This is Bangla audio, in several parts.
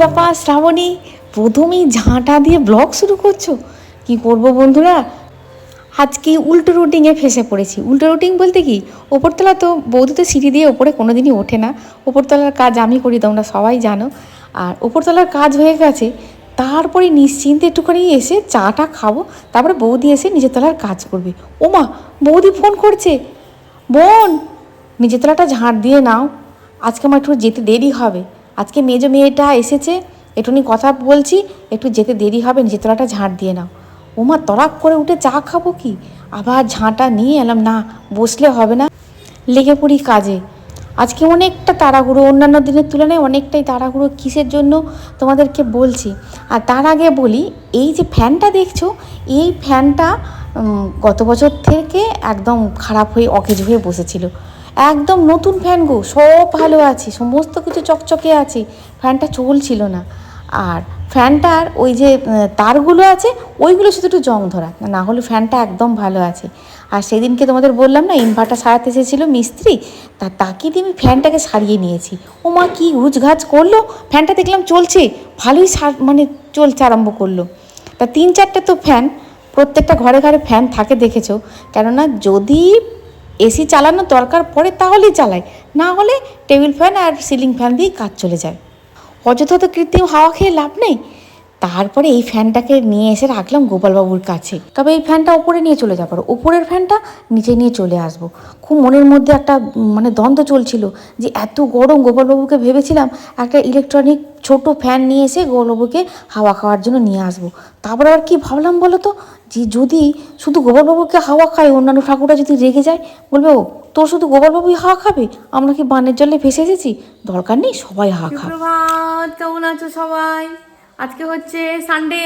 ব্যাপার শ্রাবণী, প্রথমেই ঝাঁটা দিয়ে ব্লগ শুরু করছ? কি করব বন্ধুরা? আজকে উল্টো রুটিংয়ে ফেসে পড়েছি। উল্টো রুটিং বলতে কি, ওপরতলা তো বৌদি তো সিঁড়ি দিয়ে ওপরে কোনো দিনই ওঠে না। ওপরতলার কাজ আমি করি, তোমরা সবাই জানো। আর ওপরতলার কাজ হয়ে গেছে, তারপরে নিশ্চিন্তে একটুখানি এসে চাটা খাব, তারপরে বৌদি এসে নিজের তলার কাজ করবে। ওমা, বৌদি ফোন করছে। বোন, নিজের তলাটা ঝাঁট দিয়ে নাও। আজকে আমার একটু যেতে দেরি হবে। আজকে মেজো মেয়েটা এসেছে একটুখানি কথা বলছি, একটু যেতে দেরি হবে, নিজের তলাটা ঝাঁট দিয়ে নাও। ওমা তরাক করে উঠে চা খাব কি? আবার ঝাঁটা নিয়ে এলাম, না, বসলে হবে না। লেগে পড়ি কাজে। আজকে অনেকটা তাড়াহুড়ো, অন্যান্য দিনের তুলনায় অনেকটাই তাড়াহুড়ো কিসের জন্য তোমাদেরকে বলছি। আর তার আগে বলি, এই যে ফ্যানটা দেখছ, এই ফ্যানটা গত বছর থেকে একদম খারাপ হয়ে অকেজ হয়ে বসেছিল। একদম নতুন ফ্যান গো, সব ভালো আছে, সমস্ত কিছু চকচকে আছে ফ্যানটা চলছিল না। আর ফ্যানটার ওই যে তারগুলো আছে, ওইগুলো শুধু একটু জং ধরা, না হলে ফ্যানটা একদম ভালো আছে। আর সেদিনকে তোমাদের বললাম না ইনভার্টার সারাতে এসেছিল মিস্ত্রি, তা তাকে দিয়ে আমি ফ্যানটাকে সারিয়ে নিয়েছি। ও মা কী ঘাজ করল ফ্যানটা দেখলাম চলছে, ভালোই সার মানে চলছে, আরম্ভ করল। তা তিন চারটে তো ফ্যান প্রত্যেকটা ঘরে ঘরে ফ্যান থাকে দেখেছ, কেননা যদি এসি চালানোর দরকার পড়ে তাহলেই চালায়। না হলে টেবিল ফ্যান আর সিলিং ফ্যান দিয়েই কাজ চলে যায়। অযথা তো কৃত্রিম হাওয়া খেয়ে লাভ নেই। তারপরে এই ফ্যানটাকে নিয়ে এসে রাখলাম গোপালবাবুর কাছে। তবে এই ফ্যানটা ওপরে নিয়ে চলে যাব উপরের ফ্যানটা নিচে নিয়ে চলে আসব। খুব মনের মধ্যে একটা মানে দ্বন্দ্ব চলছিল যে এত গরম গোপালবাবুকে ভেবেছিলাম একটা ইলেকট্রনিক ছোট ফ্যান নিয়ে এসে গোপালবাবুকে হাওয়া খাওয়ার জন্য নিয়ে আসব। তারপর আবার কি ভাবলাম বলো তো? যে যদি শুধু গোপালবাবুকে হাওয়া খায়, অন্যান্য ঠাকুরটা যদি রেগে যায়, বলবে, ও, তোর শুধু গোপালবাবুই হাওয়া খাবে? আমরা কি বানের জলে ভেসে এসেছি? দরকার নেই, সবাই হাওয়া খাবে। কেমন আছো সবাই? আজকে হচ্ছে সানডে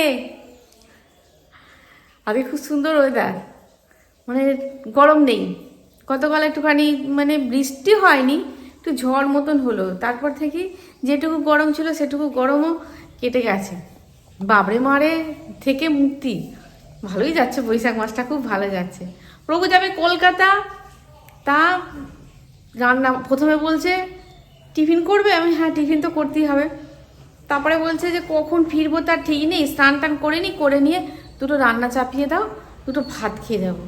আজকে খুব সুন্দর ওয়েদার মানে গরম নেই। গতকাল একটুখানি মানে বৃষ্টি হয়নি, একটু ঝড় মতন হলো। তারপর থেকে যেটুকু গরম ছিল সেটুকু গরমও কেটে গেছে। বাবরে মারে, থেকে মুক্তি। ভালোই যাচ্ছে বৈশাখ মাসটা, খুব ভালো যাচ্ছে। প্রভু যাবে কলকাতা, তা রান্না প্রথমে বলছে, টিফিন করবে? আমি হ্যাঁ টিফিন তো করতেই হবে। তারপরে বলছে যে কখন ফিরবো তার ঠিক নেই, স্নান টান করে নি, করে নিয়ে দুটো রান্না চাপিয়ে দাও, দুটো ভাত খেয়ে যাব।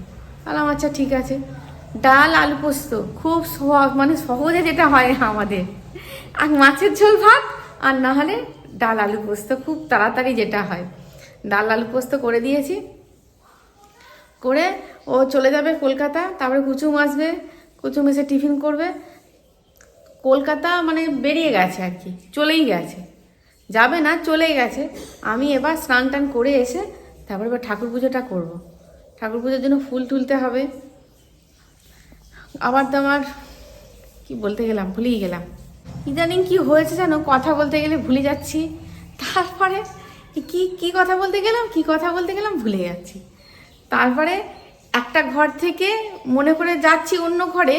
বললাম আচ্ছা ঠিক আছে। ডাল, আলু পোস্ত, খুব সহজ মানে সহজে যেটা হয় আমাদের। আর মাছের ঝোল ভাত, আর না হলে ডাল, আলু পোস্ত, খুব তাড়াতাড়ি যেটা হয়। ডাল, আলু পোস্ত করে দিয়েছি। করে ও চলে যাবে কলকাতা, তারপরে কুচুম আসবে, কুচুম এসে টিফিন করবে। কলকাতা মানে বেরিয়ে গেছে আর কি, চলেই গেছে। যাবে না, চলেই গেছে। আমি এবার স্নান টান করে এসে তারপরে এবার ঠাকুর পুজোটা করব। ঠাকুর পুজোর জন্য ফুল তুলতে হবে। আবার তো আমার কি বলতে গেলাম ভুলেই গেলাম। ইদানিং কি হয়েছে জানো? কথা বলতে গেলে ভুলে যাচ্ছি। তারপরে কি কি কথা বলতে গেলাম, কি কথা বলতে গেলাম, ভুলে যাচ্ছি। তারপরে একটা ঘর থেকে মনে করে যাচ্ছি অন্য ঘরে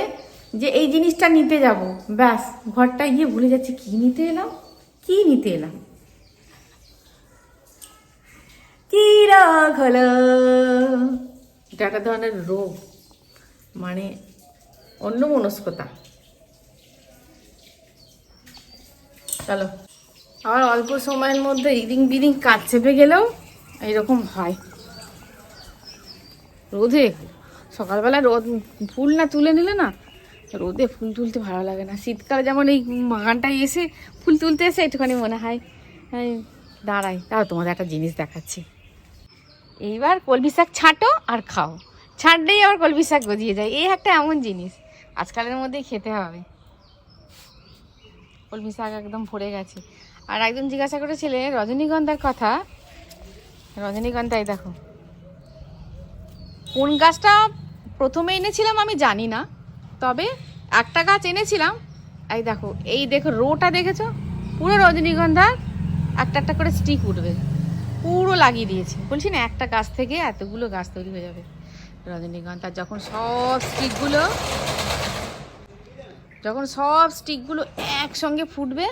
যে এই জিনিসটা নিতে যাব। ব্যাস, ঘরটা গিয়ে ভুলে যাচ্ছি। কি নিতে এলাম? কি নিতে এলাম কি রাগ হলো? এটা একটা ধরনের রোগ মানে অন্য মনস্কতা চলো, আবার অল্প সময়ের মধ্যে ইদিং বিদিং কাজ চেপে গেলেও এইরকম হয়। রোদে, সকালবেলা রোদ, ফুল না তুলে নিলে না রোদে ফুল তুলতে ভালো লাগে না। শীতকালে যেমন এই বাগানটায় এসে ফুল তুলতে এসে একটুখানি মনে হয় দাঁড়াই, তাও তোমাদের একটা জিনিস দেখাচ্ছি। এইবার কলবি শাক ছাঁটো আর খাও। ছাঁটলেই আবার কলমি শাক গজিয়ে যায়, এই একটা এমন জিনিস। আজকালের মধ্যেই খেতে হবে। কলমি শাক একদম ভরে গেছে। আর একজন জিজ্ঞাসা করেছিলে রজনীগন্ধার কথা। রজনীগন্ধাই দেখো, কোন গাছটা প্রথমে এনেছিলাম আমি জানি না তবে একটা গাছ এনেছিলাম। এই দেখো এই দেখো রোটা দেখেছ? পুরো রজনীগন্ধার একটা একটা করে স্টিক উঠবে। পুরো লাগিয়ে দিয়েছি। বলছি না, একটা গাছ থেকে এতগুলো গাছ তৈরি হয়ে যাবে। রজনীগন্ধার যখন সব স্টিকগুলো যখন সব স্টিকগুলো একসঙ্গে ফুটবে,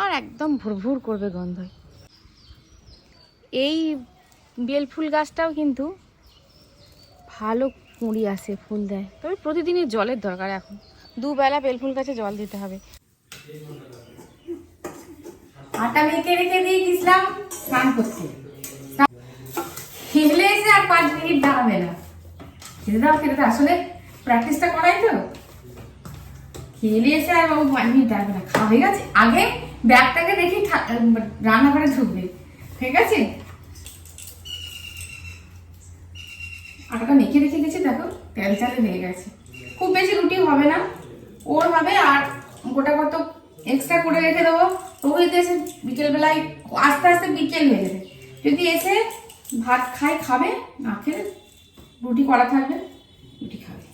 আর একদম ভুরভুর করবে গন্ধ। এই বেলফুল গাছটাও কিন্তু ভালো কুঁড়ি আসে ফুল দেয়। তবে প্রতিদিনই জলের দরকার এখন। দুবেলা বেলফুল গাছে জল দিতে হবে। আটা মেখে রেখে দিয়ে গেছিলাম স্নান করতে। খেলে এসে আর পাঁচ মিনিট দাঁড়াবে না। খেতে দাও খেতে দাও। আসলে প্র্যাকটিসটা করাই তো। খেলে এসে আর বাবু পাঁচ মিনিট দাঁড়াবে না। খাওয়া হয়ে গেছে আগে ব্যাগটাকে দেখি রান্নাঘরে ঢুকবে। ঠিক আছে? আটাটা মেখে রেখে গেছি দেখো, তেল চালে হয়ে গেছে। খুব বেশি রুটি হবে না, ওর হবে, আর গোটা কত এক্সট্রা করে রেখে দেবো। ও যদি এসে বিকেলবেলায় আস্তে আস্তে বিকেল হয়ে যাবে। যদি এসে ভাত খায়, খাবে, না খেলে রুটি করা থাকবে, রুটি খাবে।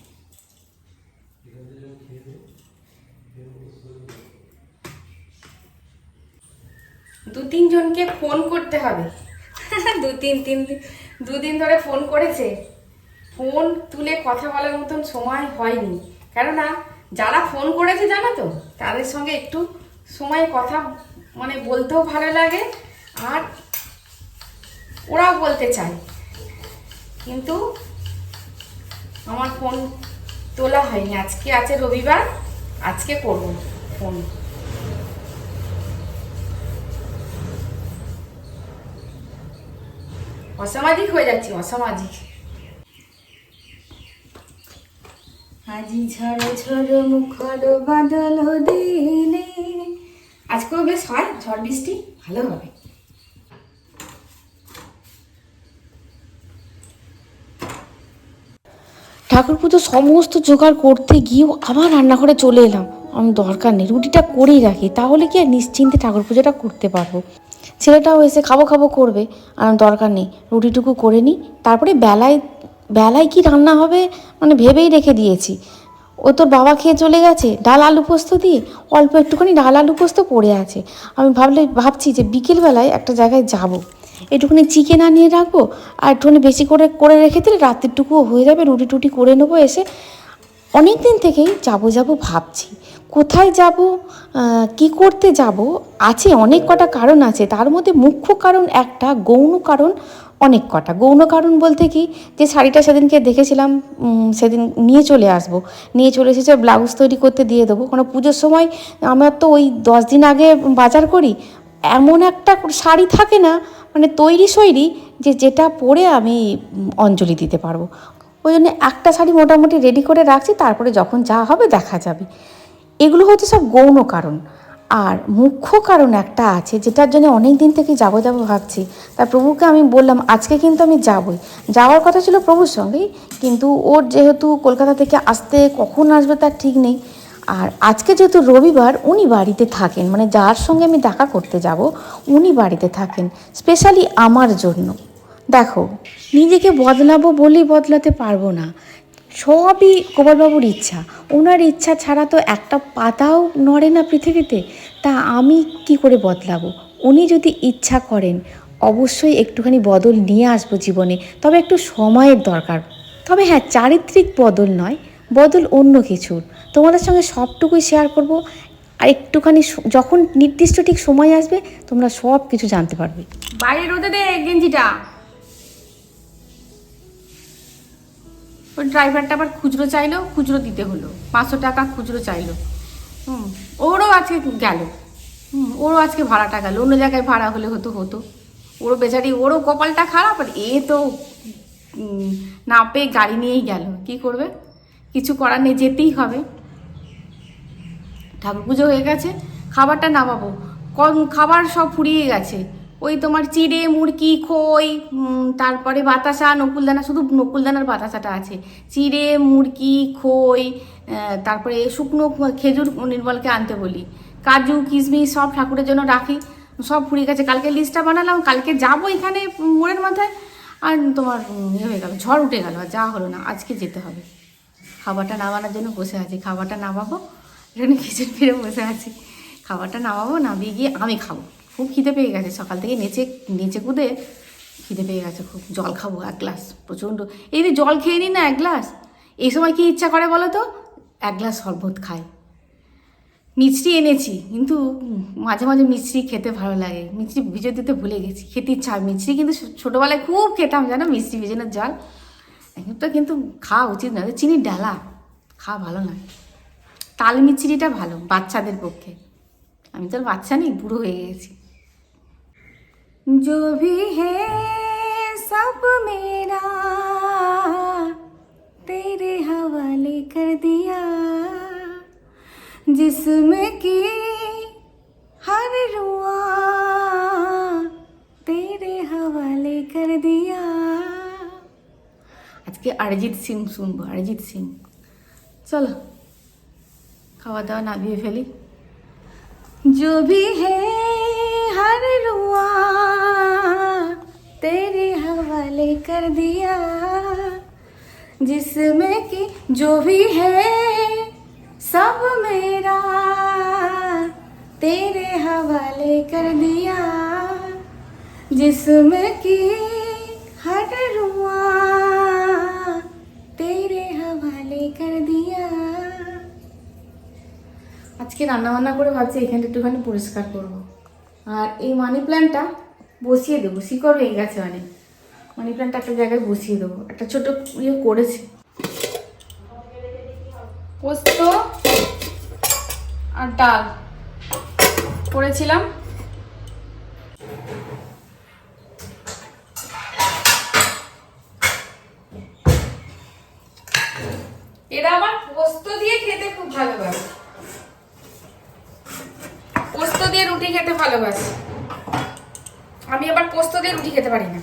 দু তিনজনকে ফোন করতে হবে। দু তিন তিন দিন- দুদিন ধরে ফোন করেছে। ফোন তুলে কথা বলার মতন সময় হয়নি। কেননা, যারা ফোন করেছে জানো তো, তাদের সঙ্গে একটু সময় কথা মানে বলতেও ভালো লাগে, আর ওরাও বলতে চায়। কিন্তু আমার ফোন তোলা হয়নি। আজকে আছে রবিবার, আজকে করব ফোন। অসামাজিক হয়ে যাচ্ছি, অসামাজিক। আজি ঝড় ঝড় মুখর বাদল আজকেও বেশ হয়? ঝড় বৃষ্টি? ভালো হবে। ঠাকুর পুজো সমস্ত জোগাড় করতে গিয়েও আবার রান্নাঘরে চলে এলাম। আমি দরকার নেই, রুটিটা করেই রাখি। তাহলে কি আর নিশ্চিন্তে ঠাকুর পুজোটা করতে পারব? ছেলেটাও এসে খাব খাব করবে, আর দরকার নেই। রুটিটুকু করে নিই, তারপরে বেলায় বেলায় কি রান্না হবে? মানে ভেবেই রেখে দিয়েছি। ও তোর বাবা খেয়ে চলে গেছে? ডাল আলু পোস্ত দিয়ে? অল্প একটুখানি ডাল আলু পোস্ত পড়ে আছে। আমি ভাবলে, ভাবছি যে বিকেলবেলায় একটা জায়গায় যাব। একটুখানি চিকেন আনিয়ে রাখব আর একটুখানি বেশি করে করে রেখে দিলে রাত্রিটুকুও হয়ে যাবে। রুটি টুটি করে নেব এসে। অনেক দিন থেকেই যাব যাব ভাবছি। কোথায় যাব? কি করতে যাব? আছে অনেক কটা কারণ আছে। তার মধ্যে মুখ্য কারণ একটা, গৌণ কারণ অনেক কটা। গৌণ কারণ বলতে কি, যে শাড়িটা সেদিনকে দেখেছিলাম সেদিন নিয়ে চলে আসব। নিয়ে চলে এসেছে ব্লাউজ তৈরি করতে দিয়ে দেবো। কারণ পুজোর সময় আমার তো ওই দশ দিন আগে বাজার করি, এমন একটা শাড়ি থাকে না মানে তৈরি সৈরি যে যেটা পরে আমি অঞ্জলি দিতে পারব। ওই জন্য একটা শাড়ি মোটামুটি রেডি করে রাখছি, তারপরে যখন যা হবে দেখা যাবে। এগুলো হচ্ছে সব গৌণ কারণ। আর মুখ্য কারণ একটা আছে যেটার জন্য অনেক দিন থেকে যাব যাব ভাবছি। তা প্রভুকে আমি বললাম, আজকে কিন্তু আমি যাবই। যাওয়ার কথা ছিল প্রভুর সঙ্গেই, কিন্তু ওর যেহেতু কলকাতা থেকে আসতে কখন আসবে তার ঠিক নেই। আর আজকে যেহেতু রবিবার, উনি বাড়িতে থাকেন মানে যার সঙ্গে আমি দেখা করতে যাব, উনি বাড়িতে থাকেন স্পেশালি আমার জন্য। দেখো, নিজেকে বদলাবো বলেই বদলাতে পারব না। সবই গোপালবাবুর ইচ্ছা। ওনার ইচ্ছা ছাড়া তো একটা পাতাও নড়ে না পৃথিবীতে। তা আমি কি করে বদলাবো? উনি যদি ইচ্ছা করেন, অবশ্যই একটুখানি বদল নিয়ে আসব জীবনে। তবে একটু সময়ের দরকার। তবে হ্যাঁ চারিত্রিক বদল নয়, বদল অন্য কিছুর তোমাদের সঙ্গে সবটুকুই শেয়ার করব। আর একটুখানি যখন নির্দিষ্ট ঠিক সময় আসবে, তোমরা সব কিছু জানতে পারবে। বাইরে রোদে দে গেঞ্জিটা। ওই ড্রাইভারটা আবার খুচরো চাইলো, খুচরো দিতে হলো। পাঁচশো টাকা খুচরো চাইলো। হুম, ওরও আজকে গেল। হুম, ওরও আজকে ভাড়াটা গেল। অন্য জায়গায় ভাড়া হলে হতো হতো। ওরও বেচারি, ওরও কপালটা খারাপ, আর এ তো না পেয়ে গাড়ি নিয়েই গেল। কি করবে? কিছু করার নেই, যেতেই হবে। ঠাকুর পুজো হয়ে গেছে, খাবারটা নামাবো। কম খাবার সব ফুরিয়ে গেছে। ওই তোমার চিড়ে মুরকি খই তারপরে বাতাসা, নকুলদানা, শুধু নকুলদানার বাতাসাটা আছে। চিড়ে মুরকি খই তারপরে শুকনো খেজুর নির্মলকে আনতে বলি। কাজু, কিশমিশ সব ঠাকুরের জন্য রাখি। সব ফুরিয়ে গেছে। কালকে লিস্টটা বানালাম। কালকে যাব এখানে মোড়ের মাথায়। আর তোমার ইয়ে হয়ে গেল, ঝড় উঠে গেল। আর যা হলো না, আজকে যেতে হবে। খাবারটা নামানোর জন্য বসে আছি। খাবারটা নামাবো। এখানে কিচেন ফিরে বসে আছি। খাবারটা নামাবো, নামিয়ে গিয়ে আমি খাব। খুব খিদে পেয়ে গেছে। সকাল থেকে নেচে নেচে কুদে খিদে পেয়ে গেছে খুব। জল খাব এক গ্লাস, প্রচণ্ড। এই যে জল খেয়ে নিই না এক গ্লাস। এই সময় কি ইচ্ছা করে বলো তো? এক গ্লাস শরবত খাই। মিষ্টি এনেছি, কিন্তু মাঝে মাঝে মিষ্টি খেতে ভালো লাগে। মিষ্টি ভিজে দিতে ভুলে গেছি। খেতে ইচ্ছা হয়। মিষ্টি কিন্তু ছোটোবেলায় খুব খেতাম, জানো? মিষ্টি ভিজানোর জল। তো কিন্তু খাওয়া উচিত নয়। চিনির ডালা, খাওয়া ভালো নয়। তাল মিচড়িটা ভালো, বাচ্চাদের পক্ষে। আমি তো বাচ্চা নেই, বুড়ো হয়ে গেছি। जो भी है सब मेरा तेरे हवाले कर दिया जिसमें की हर रुआ तेरे हवाले कर दिया আজকে অরিজিৎ সিং শুনবো অরিজিৎ সিং চলো খাওয়া দাওয়া না দিয়ে ফেলি जो भी है हर रुआ तेरे हवाले कर दिया जिसमें कि जो भी है सब मेरा तेरे हवाले कर दिया जिसमें कि हर रुआ तेरे हवाले कर दिया আজকে রান্না বান্না করে ভাবছি এখানটা একটুখানি পরিষ্কার করব আর এই মানি প্ল্যান্টটা বসিয়ে দেবো, শিকড় হয়ে গেছে অনেক। মানি প্ল্যান্টটা একটা জায়গায় বসিয়ে দেবো। একটা ছোট ইয়ে করেছে। পোস্ত আর ডাল। করেছিলাম। এরা আবার পোস্ত দিয়ে খেতে খুব ভালোবাসে। পোস্ত দিয়ে রুটি খেতে ভালোবাসে। আমি আবার পোস্ত দিয়ে রুটি খেতে পারি না।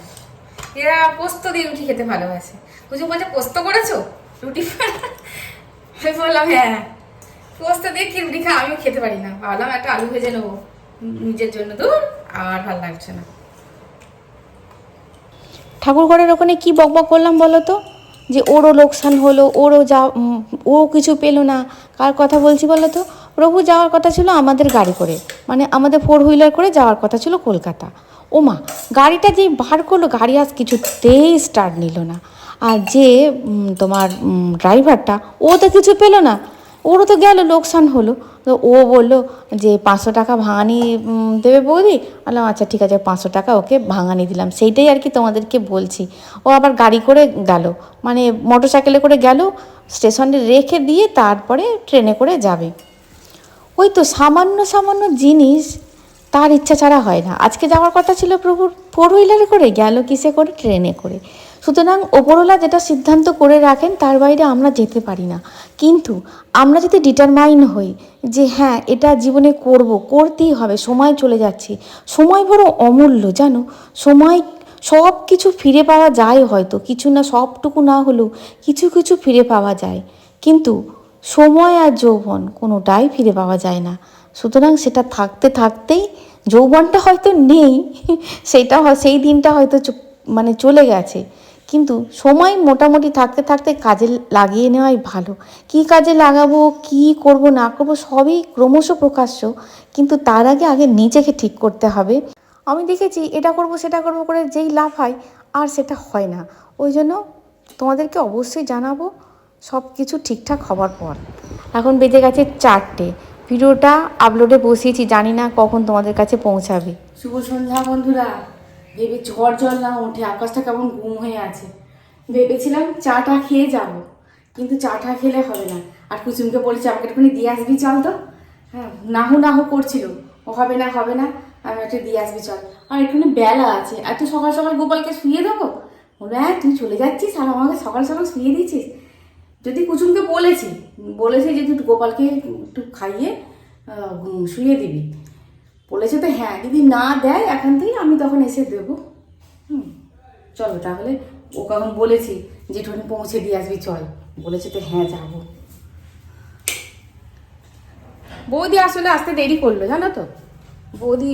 এরা পোস্ত দিয়ে রুটি খেতে ভালোবাসে। বুঝে বলছে, পোস্ত করেছ? রুটি আমি বললাম হ্যাঁ। পোস্ত দিয়ে কি রুটি খা আমি খেতে পারি না। ভাবলাম একটা আলু ভেজে নেব নিজের জন্য। দূর আর ভালো লাগছে না। ঠাকুর ঘরের ওখানে কি বকবক করলাম বলো তো? যে ওরও লোকসান হলো, ওরও যা ও কিছু পেল না। কার কথা বলছি বলো তো? প্রভু যাওয়ার কথা ছিল আমাদের গাড়ি করে। মানে আমাদের ফোর হুইলার করে যাওয়ার কথা ছিল কলকাতা। ও মা গাড়িটা যেই বার করল, গাড়ি আজ কিছুতেই স্টার্ট নিল না। আর যে তোমার ড্রাইভারটা ও তো কিছু পেল না। ওরও তো গেল, লোকসান হলো। তো ও বলল যে, পাঁচশো টাকা ভাঙানি দেবে বৌদি? বললাম আচ্ছা ঠিক আছে, পাঁচশো টাকা ওকে ভাঙানি দিলাম। সেইটাই আর কি তোমাদেরকে বলছি। ও আবার গাড়ি করে গেল। মানে মোটর সাইকেলে করে গেল স্টেশনে রেখে দিয়ে তারপরে ট্রেনে করে যাবে। ওই তো সামান্য সামান্য জিনিস তার ইচ্ছা ছাড়া হয় না। আজকে যাওয়ার কথা ছিল প্রভুর ফোর হুইলারে করে, গেল কিসে করে? ট্রেনে করে। সুতরাং ওপরওয়ালা যেটা সিদ্ধান্ত করে রাখেন, তার বাইরে আমরা যেতে পারি না। কিন্তু আমরা যদি ডিটারমাইন হই যে হ্যাঁ এটা জীবনে করব, করতেই হবে, সময় চলে যাচ্ছে। সময় বড় অমূল্য, জানো? সময় সব কিছু ফিরে পাওয়া যায় হয়তো, কিছু না, সবটুকু না হলেও কিছু কিছু ফিরে পাওয়া যায়। কিন্তু সময় আর যৌবন কোনোটাই ফিরে পাওয়া যায় না। সুতরাং সেটা থাকতে থাকতেই যৌবনটা হয়তো নেই সেটা সেই দিনটা হয়তো মানে চলে গেছে। কিন্তু সময় মোটামুটি থাকতে থাকতে কাজে লাগিয়ে নেওয়াই ভালো। কি কাজে লাগাবো, কি করব, না করব, সবই ক্রমশ প্রকাশ্য। কিন্তু তার আগে আগে নিজেকে ঠিক করতে হবে। আমি দেখেছি, এটা করব, সেটা করব করে যেই লাভ হয়, আর সেটা হয় না। ওই জন্য তোমাদেরকে অবশ্যই জানাব সব কিছু ঠিকঠাক হবার পর। এখন বেজে গেছে চারটে। ভিডিওটা আপলোডে বসিয়েছি, জানি না কখন তোমাদের কাছে পৌঁছাবে। শুভ সন্ধ্যা বন্ধুরা। ভেবে ঝড় জল না ওঠে, আকাশটা কেমন ঘুম হয়ে আছে। ভেবেছিলাম চাটা খেয়ে যাব, কিন্তু চাটা খেলে হবে না। আর কুসুমকে বলেছি, আমাকে একটুখানি দিয়ে আসবি চল তো? হ্যাঁ নাহু নাহু করছিল। ও হবে না হবে না, আমি একটু দিয়ে আসবি চল। আর একটুখানি বেলা আছে, এত সকাল সকাল গোপালকে শুয়ে দেবো? বলবে হ্যাঁ তুই চলে যাচ্ছিস, আর আমাকে সকাল সকাল শুয়ে দিচ্ছিস? যদি কুসুমকে বলেছি, বলেছে যে তুই গোপালকে একটু খাইয়ে শুয়ে দিবি। বলেছে তো হ্যাঁ যদি না দেয় এখান থেকে আমি তখন এসে দেবো। হুম, চলো তাহলে ও কখন বলেছি একটুখানি পৌঁছে দিয়ে আসবি, চল। বলেছে তো হ্যাঁ যাব। বৌদি আসলে আসতে দেরি করল, জানো তো? বৌদি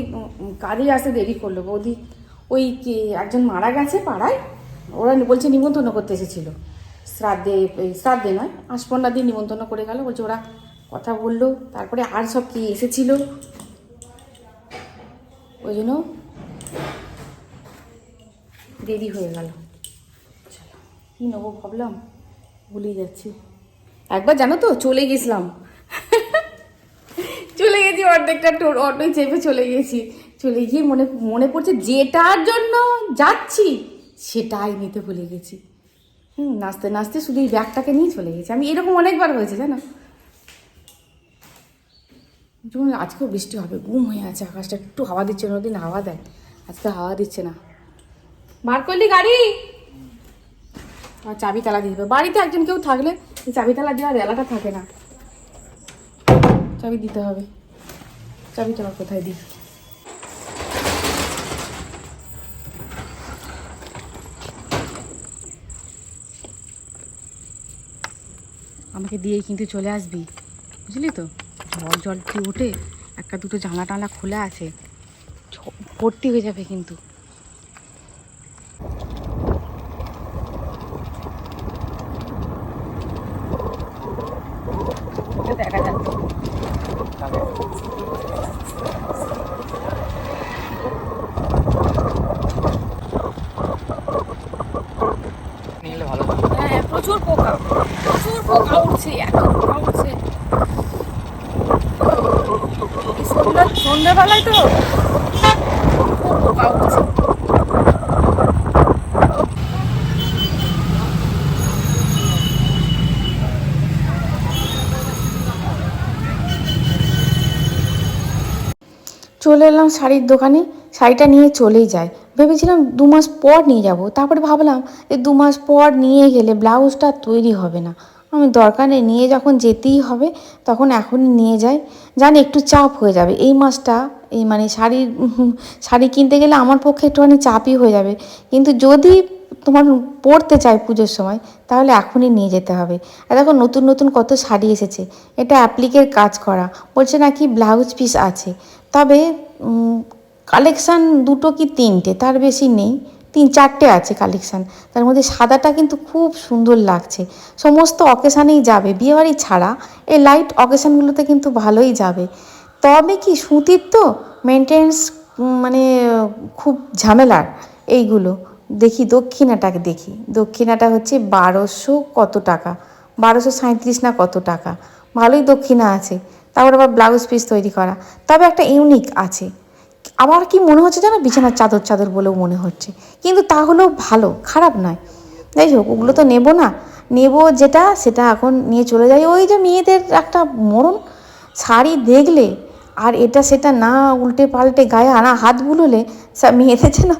কাজে আসতে দেরি করল। বৌদি ওই কি, একজন মারা গেছে পাড়ায়? ওরা বলছে নিমন্ত্রণ করতে এসেছিল। শ্রাদ্ধে শ্রাদ্ধে নয়, আশপন্না দিয়ে নিমন্ত্রণ করে গেল, বলছে ওরা কথা বলল, তারপরে আর সব কি এসেছিল? ওই জন্য দেরি হয়ে গেল। কি নেব ভাবলাম? ভুলেই যাচ্ছি। একবার জানো তো, চলে গেছিলাম। চলে গেছি, অর্ধেকটা টোর অটোয় চেপে চলে গেছি। চলে গিয়ে মনে মনে পড়ছে, যেটার জন্য যাচ্ছি, সেটাই নিতে ভুলে গেছি। হুম, নাচতে নাচতে শুধু এই ব্যাগটাকে নিয়ে চলে গেছে। আমি এরকম অনেকবার হয়েছে, জানো? যেমন আজকেও বৃষ্টি হবে, ঘুম হয়ে আছে, আকাশটা একটু হাওয়া দিচ্ছে, অন্যদিন হাওয়া দেয়। আজকে হাওয়া দিচ্ছে না। বার করলি গাড়ি? চাবি তালা দিয়ে দেবে। বাড়িতে একজন কেউ থাকলে চাবি তালা দেওয়ার এলাকা থাকে না। চাবি দিতে হবে। চাবিটা আবার কোথায় দিই? আমাকে দিয়েই কিন্তু চলে আসবি। বুঝলি তো? জল জল কি ওঠে একটা দুটো জানলা টানলা খোলা আছে। ভর্তি হয়ে যাবে কিন্তু দেখা যাচ্ছে নিলে ভালো হ্যাঁ প্রচুর পোকা প্রচুর পোকা উঠছে এত পোকা উঠছে এই তো। চলে এলাম শাড়ির দোকানে, শাড়িটা নিয়ে চলেই যায় ভেবেছিলাম দু মাস পর নিয়ে যাব, তারপরে ভাবলাম যে দু মাস পর নিয়ে গেলে ব্লাউজটা তৈরি হবে না। আমি দরকার নেই, নিয়ে যখন যেতেই হবে, তখন এখনই নিয়ে যাই। জানি, একটু চাপ হয়ে যাবে। এই মাসটা, এই মানে শাড়ির শাড়ি কিনতে গেলে আমার পক্ষে একটুখানি চাপই হয়ে যাবে। কিন্তু যদি তোমার পড়তে চাই পুজোর সময়, তাহলে এখনই নিয়ে যেতে হবে। আর দেখো, নতুন নতুন কত শাড়ি এসেছে। এটা অ্যাপ্লিকের কাজ করা। বলছে নাকি ব্লাউজ পিস আছে। তবে কালেকশান দুটো কি তিনটে? তার বেশি নেই। তিন চারটে আছে কালেকশান তার মধ্যে সাদাটা কিন্তু খুব সুন্দর লাগছে। সমস্ত অকেশানেই যাবে, বিয়েবাড়ি ছাড়া। এই লাইট অকেশানগুলোতে কিন্তু ভালোই যাবে। তবে কি সুতির তো মেনটেন্স মানে খুব ঝামেলার এইগুলো। দেখি দক্ষিণাটাকে দেখি। দক্ষিণাটা হচ্ছে বারোশো কত টাকা? বারোশো সাঁত্রিশ না কত টাকা? ভালোই দক্ষিণা আছে। তারপর আবার ব্লাউজ পিস তৈরি করা। তবে একটা ইউনিক আছে। আমার কি মনে হচ্ছে জানো বিছানার চাদর চাদর বলেও মনে হচ্ছে? কিন্তু তা হলেও ভালো, খারাপ নয়। যাই হোক, ওগুলো তো নেব না। নেব যেটা, সেটা এখন নিয়ে চলে যাই। ওই যে মেয়েদের একটা মরণ শাড়ি দেখলে, আর এটা সেটা না উল্টে পাল্টে গায়ে আনা হাত বুলোলে মেয়েদের যেন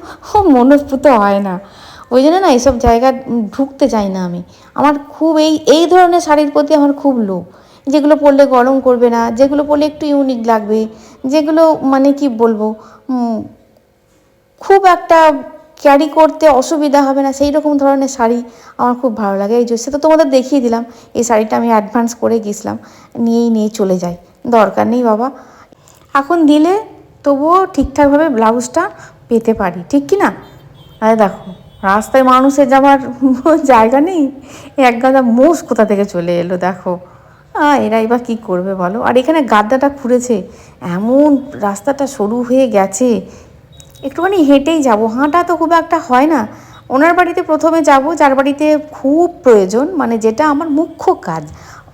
মনস্ফুত হয় না। ওই জন্য না এইসব জায়গা ঢুকতে চাই না আমি। আমার খুব এই এই ধরনের শাড়ির প্রতি আমার খুব লোভ। যেগুলো পরলে গরম করবে না, যেগুলো পরলে একটু ইউনিক লাগবে, যেগুলো মানে কি বলব খুব একটা ক্যারি করতে অসুবিধা হবে না, সেই রকম ধরনের শাড়ি আমার খুব ভালো লাগে। এই যে সে তো তোমাদের দেখিয়ে দিলাম, এই শাড়িটা আমি অ্যাডভান্স করে গেছিলাম, নিয়েই নিয়ে চলে যাই, দরকার নেই বাবা। এখন দিলে তবুও ঠিকঠাকভাবে ব্লাউজটা পেতে পারি, ঠিক কি না? আরে দেখো, রাস্তায় মানুষের যাওয়ার জায়গা নেই, এক গাদা মোষ কোথা থেকে চলে এলো, দেখো। আহ, এরা এবার কী করবে বলো? আর এখানে গাদ্দাটা খুঁড়েছে। এমন রাস্তাটা সরু হয়ে গেছে। একটুখানি হেঁটেই যাব। হাঁটা তো খুব একটা হয় না। ওনার বাড়িতে প্রথমে যাব যার বাড়িতে খুব প্রয়োজন মানে যেটা আমার মুখ্য কাজ।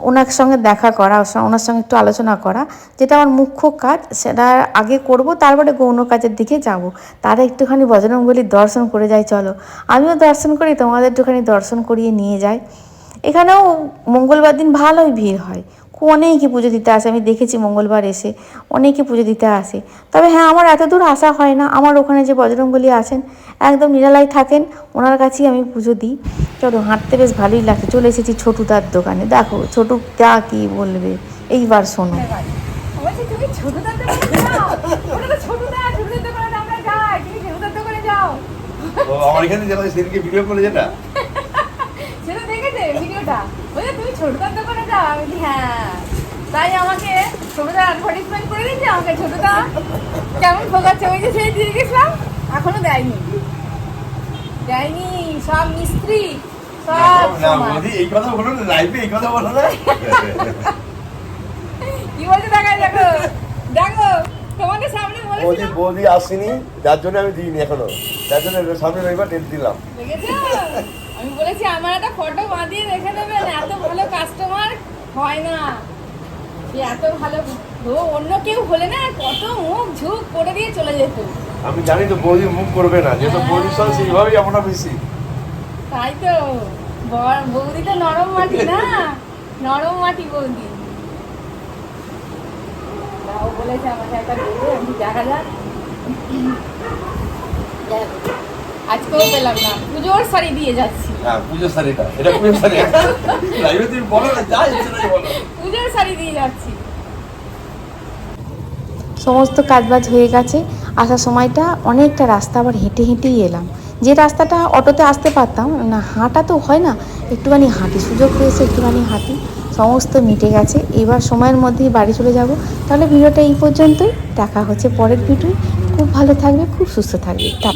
ওনার সঙ্গে দেখা করা ওনার সঙ্গে একটু আলোচনা করা যেটা আমার মুখ্য কাজ সেটা আগে করব তারপরে গৌণ কাজের দিকে যাব। তারা একটুখানি বজরংবলির দর্শন করে যাই চলো। আমিও দর্শন করি তোমাদের একটুখানি দর্শন করিয়ে নিয়ে যাই। এখানেও মঙ্গলবার দিন ভালোই ভিড় হয়। খুব অনেকে পুজো দিতে আসে আমি দেখেছি মঙ্গলবার এসে অনেকে পুজো দিতে আসে। তবে হ্যাঁ আমার এত দূর আসা হয় না আমার ওখানে যে বজরংবলী আছেন একদম নিরালায় থাকেন ওনার কাছেই আমি পুজো দিই। চলো হাঁটতে বেশ ভালোই লাগছে চলে এসেছি ছোটু তার দোকানে। দেখো ছোটু তা কি বলবে? এইবার শোনো। আমরা এখানে সেদিনকে ভিডিও করে যেটা সেটা দেখেছে ভিডিওটা বলছে তুমি ছোটদার দোকানে যাও আমি হ্যাঁ। তাই আমাকে ছোটদা অ্যাডভার্টিসমেন্ট করে দিয়েছে আমাকে ছোটদা কেমন ভোগাচ্ছে ওই যে সেই দিয়ে গেছিলাম এখনও দেয়নি। দেয়নি সব মিস্ত্রি সব এই কথা বলো না লাইভে এই কথা বলো না। কি বলছে দেখো। দেখো তোমাদের সামনে বৌদি বলেছিলাম বৌদি আসেনি যার জন্য আমি দিইনি এখনও। যার জন্য সামনে রবিবার ডেট দিলাম। দেখেছ? আমি বলেছি আমার একটা ফটো বাঁধিয়ে রেখে দেবেন এত ভালো কাস্টমার হয় না। সে এত ভালো ও অন্য কেউ হলে না কত মুখ ঝুঁক করে দিয়ে চলে যেত। আমি জানি তো বৌদি মুখ করবে না যেহেতু হ্যাঁ। বৌদির সঙ্গে সেইভাবেই আমরা বেশি তাই তো বৌদি তো নরম মাটি না? নরম মাটি বৌদি। তাও বলেছে আমাকে একটা দেবে আমি দেখা যাক। আজকেও পেলাম না। পুজোর শাড়ি দিয়ে যাচ্ছি। হ্যাঁ পুজোর শাড়িটা। এটা পুজোর শাড়ি। লাইভে তুমি বলো না যা ইচ্ছে তাই বলো। পুজোর শাড়ি দিয়ে যাচ্ছি। সমস্ত কাজবাজ হয়ে গেছে। আসার সময়টা অনেকটা রাস্তা আবার হেঁটে হেঁটেই এলাম। যে রাস্তাটা অটোতে আসতে পারতাম না হাঁটা তো হয় না। একটুখানি হাঁটি সুযোগ পেয়েছে একটুখানি হাঁটি। সমস্ত মিটে গেছে। এবার সময়ের মধ্যেই বাড়ি চলে যাব। তাহলে ভিডিওটা এই পর্যন্তই। দেখা হচ্ছে পরের ভিডিও খুব ভালো থাকবে খুব সুস্থ থাকবে।